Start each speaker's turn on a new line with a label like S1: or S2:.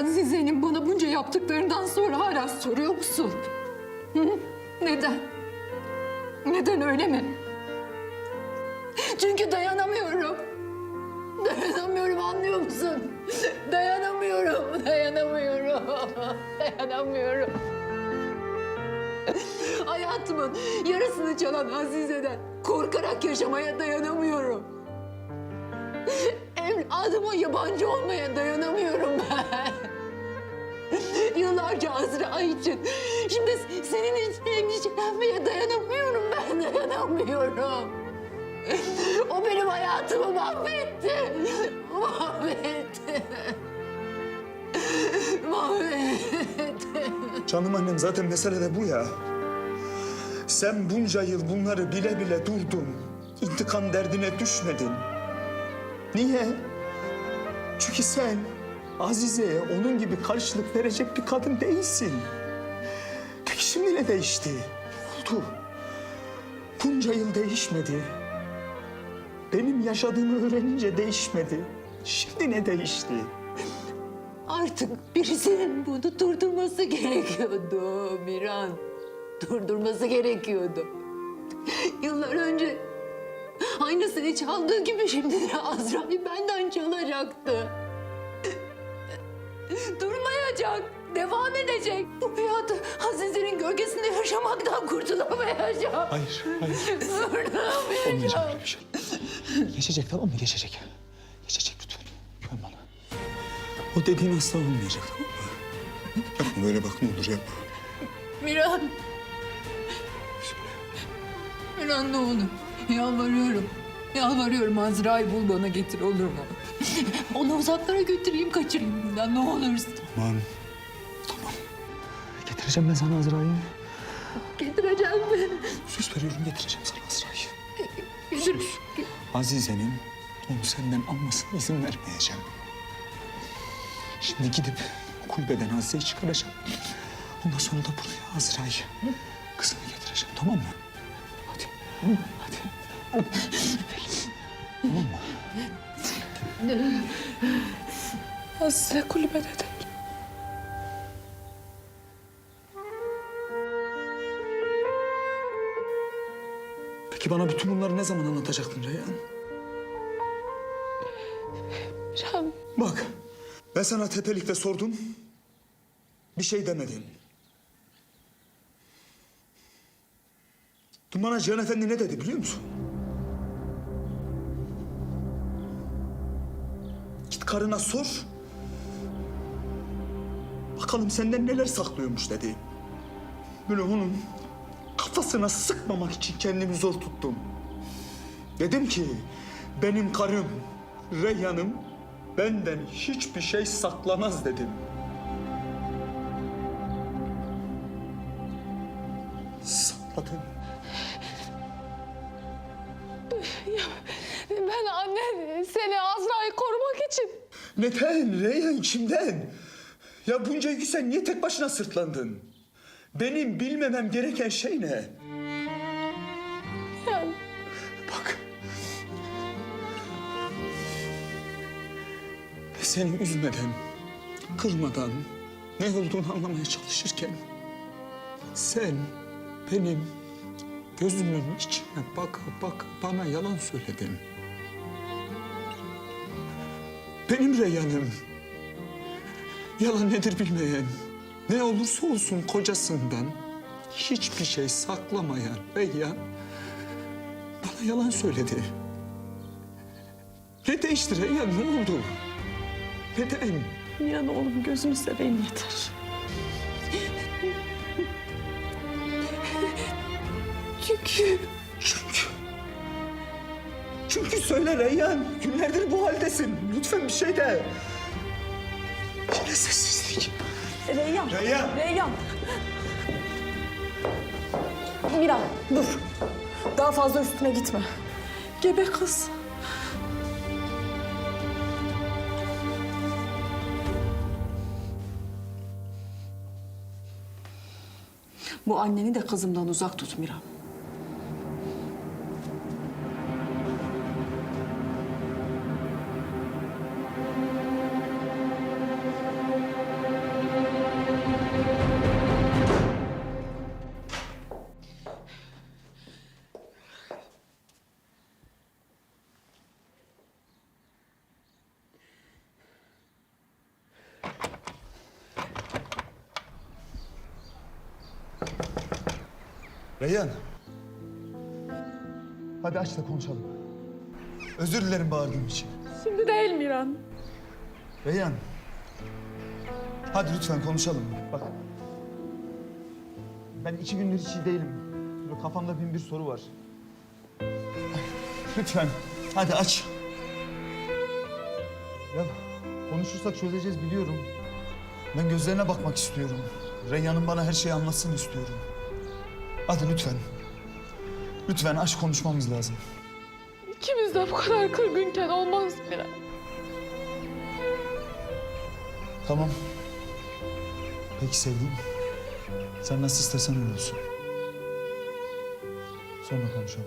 S1: Azize'nin bana bunca yaptıklarından sonra hala soruyor musun? Hı? Neden? Neden öyle mi? Çünkü dayanamıyorum. Dayanamıyorum anlıyor musun? Dayanamıyorum, dayanamıyorum, dayanamıyorum. Hayatımın yarısını çalan Azize'den korkarak yaşamaya dayanamıyorum. Evladıma yabancı olmaya dayanamıyorum ben. Yıllarca Azra için, şimdi senin için endişelenmeye dayanamıyorum ben, dayanamıyorum. O benim hayatımı mahvetti. Mahvetti. Mahvetti.
S2: Canım annem zaten mesele de bu ya. Sen bunca yıl bunları bile bile durdun. İntikam derdine düşmedin. Niye? Çünkü sen Azize'ye onun gibi karşılık verecek bir kadın değilsin. Peki şimdi ne değişti? Oldu. Bunca yıl değişmedi. Benim yaşadığımı öğrenince değişmedi. Şimdi ne değişti?
S1: Artık birisinin bunu durdurması gerekiyordu Miran. Durdurması gerekiyordu. Yıllar önce aynısını çaldığı gibi şimdi de Azra'yı benden çalacaktı. Durmayacak, devam edecek. Bu hayatı Azize'nin gölgesinde yaşamaktan kurtulamayacak.
S2: Hayır, hayır. Olmayacak öyle bir şey. Geçecek tamam mı? Geçecek. Geçecek lütfen. Güven bana. O dediğin asla olmayacak tamam mı? Yapma böyle bak ne olur yapma.
S1: Miran. Miran ne olur. Yalvarıyorum. Yalvarıyorum Azra'yı bul bana getir olur mu? Onu uzaklara götüreyim kaçırayım buradan ne olursun.
S2: Tamam. Tamam. Getireceğim ben sana Azra'yı.
S1: Getireceğim beni.
S2: Söz veriyorum getireceğim sana Azra'yı.
S1: Getir.
S2: Azize'nin onu senden almasına izin vermeyeceğim. Şimdi gidip kulübeden Azize'yi çıkaracağım. Ondan sonra da buraya Azra'yı, kızını getireceğim tamam mı? Hadi. Hadi. Tamam mı?
S1: Azize kulübede de.
S2: Peki bana bütün bunları ne zaman anlatacaktın Reyhan?
S1: Miran.
S2: Bak, ben sana tepelikte sordum. Bir şey demedin. Dün bana Cihan Efendi ne dedi biliyor musun? Karına sor. Bakalım senden neler saklıyormuş dedi. Böyle onun kafasına sıkmamak için kendimi zor tuttum. Dedim ki benim karım, Reyhan'ım benden hiçbir şey saklamaz dedim. Sakladın. Neden Reyhan kimden? Ya bunca yükü sen niye tek başına sırtlandın? Benim bilmemem gereken şey ne?
S1: Yani
S2: Bak. Seni üzmeden, kırmadan ne olduğunu anlamaya çalışırken sen benim gözümün içine baka baka bana yalan söyledin. Benim Reyhan'ım yalan nedir bilmeyen, ne olursa olsun kocasından hiçbir şey saklamayan Reyhan bana yalan söyledi. Ne değişti Reyhan ne oldu? Neden?
S3: Miran oğlum gözünü seveyim yeter.
S2: Çünkü... Çünkü söyle Reyhan. Günlerdir bu haldesin. Lütfen bir şey de. Yine sessizlik.
S3: Reyyan.
S2: Reyhan.
S3: Reyyan. Miran dur. Daha fazla üstüne gitme. Gebe kız. Bu anneni de kızımdan uzak tut Miran.
S2: Reyhan. Hadi aç da konuşalım. Özür dilerim bağırdığım için.
S3: Şimdi değil Miran.
S2: Reyhan. Hadi lütfen konuşalım. Bak. Ben iki gündür hiç iyi değilim. Böyle kafamda bin bir soru var. Lütfen. Hadi aç. Ya konuşursak çözeceğiz biliyorum. Ben gözlerine bakmak istiyorum. Reyhan'ın bana her şeyi anlatsın istiyorum. Hadi lütfen. Lütfen aç konuşmamız lazım.
S3: İkimiz de bu kadar kırgınken olmaz Miran.
S2: Tamam. Peki sevdiğim. Sen nasıl istersen öyle olsun. Sonra konuşalım.